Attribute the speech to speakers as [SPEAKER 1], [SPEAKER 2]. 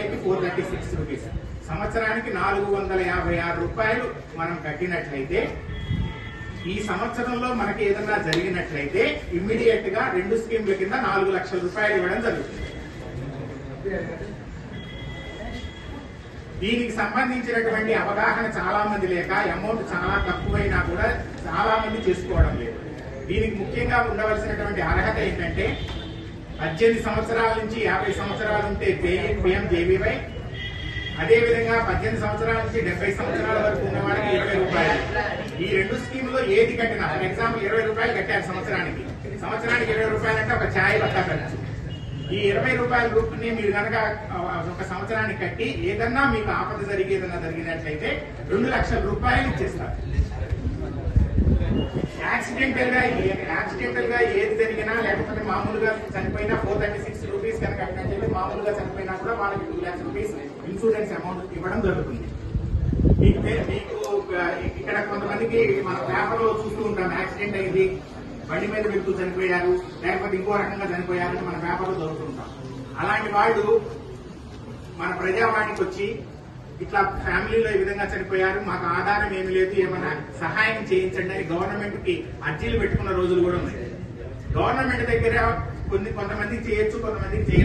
[SPEAKER 1] అయితే four thirty six rupees సంవత్సరానికి నాలుగు వందల యాభై ఆరు రూపాయలు మనం కట్టినట్లయితే ఈ సంవత్సరంలో మనకి ఏదన్నా జరిగినట్లయితే ఇమ్మీడియట్గా రెండు స్కీమ్ల కింద నాలుగు లక్షల రూపాయలు ఇవ్వడం జరుగుతుంది. దీనికి సంబంధించినటువంటి అవగాహన చాలా మంది లేక అమౌంట్ చాలా తక్కువైనా కూడా చాలా మంది చేసుకోవడం లేదు. దీనికి ముఖ్యంగా ఉండవలసినటువంటి అర్హత ఏంటంటే పద్దెనిమిది సంవత్సరాల నుంచి యాభై సంవత్సరాలు ఉంటే పిఎం జేబీవై అదే విధంగా పద్దెనిమిది సంవత్సరాల నుంచి డెబ్బై సంవత్సరాల వరకు ఉన్న వాళ్ళకి ఇరవై రూపాయలు. ఈ రెండు స్కీములో ఏది కట్టినా ఫర్ ఎగ్జాంపుల్ ఇరవై రూపాయలు కట్టారు సంవత్సరానికి. సంవత్సరానికి ఇరవై రూపాయలు అంటే ఒక ఛాయ్ పట్టా ఖర్చు. ఈ ఇరవై రూపాయల రూపాయని మీరు కనుక ఒక సంవత్సరానికి కట్టి ఏదన్నా మీకు ఆపద జరిగి ఏదన్నా జరిగినట్లయితే రెండు లక్షల రూపాయలు ఇచ్చేస్తారు. యాక్సిడెంటల్గా యాక్సిడెంటల్గా ఏ లేకపోతే మామూలుగా చనిపోయినా ఫోర్ థర్టీ సిక్స్ రూపీస్ కనుక చెప్పి మామూలుగా చనిపోయినా కూడా వాళ్ళకి two lakhs rupees insurance amount ఇవ్వడం జరుగుతుంది. మీకు మీకు ఇక్కడ కొంతమందికి మన పేపర్లో చూస్తూ ఉంటాం యాక్సిడెంట్ అయింది బండి మీద వెళ్తూ చనిపోయారు లేకపోతే ఇంకో రకంగా చనిపోయారు మన పేపర్లో చదువుతుంటాం. అలాంటి వాళ్ళు మన ప్రజావాణికి వచ్చి ఇట్లా ఫ్యామిలీలో ఈ విధంగా చనిపోయారు మాకు ఆధారం ఏమి లేదు ఏమైనా సహాయం చేయించండి అని గవర్నమెంట్కి అర్జీలు పెట్టుకున్న రోజులు కూడా ఉన్నాయి. గవర్నమెంట్ దగ్గర కొన్ని కొంతమందికి చేయొచ్చు కొంతమందికి చేయ